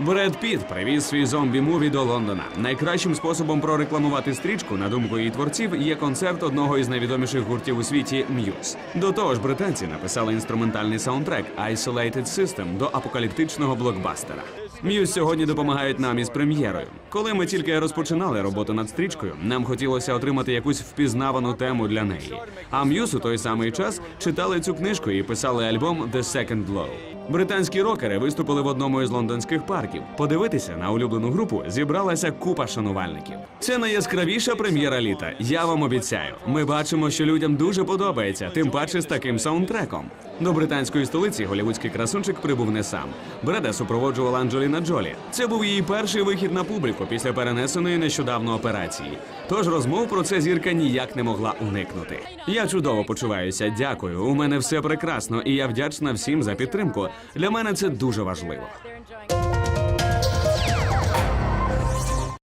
Бред Піт привіз свій зомбі-муві до Лондона. Найкращим способом прорекламувати стрічку, на думку її творців, є концерт одного із найвідоміших гуртів у світі М'юз. До того ж, британці написали інструментальний саундтрек Isolated System до апокаліптичного блокбастера. Muse сьогодні допомагають нам із прем'єрою. Коли ми тільки розпочинали роботу над стрічкою, нам хотілося отримати якусь впізнавану тему для неї. А Muse у той самий час читали цю книжку і писали альбом The Second Blow. Британські рокери виступили в одному із лондонських парків. Подивитися на улюблену групу зібралася купа шанувальників. Це найяскравіша прем'єра літа. Я вам обіцяю. Ми бачимо, що людям дуже подобається, тим паче з таким саундтреком. До британської столиці голівудський красунчик прибув не сам. Бреда супроводжувала Анджеліна Джолі. Це був її перший вихід на публіку після перенесеної нещодавно операції. Тож розмов про це зірка ніяк не могла уникнути. Я чудово почуваюся. Дякую. У мене все прекрасно, і я вдячна всім за підтримку. Для мене це дуже важливо.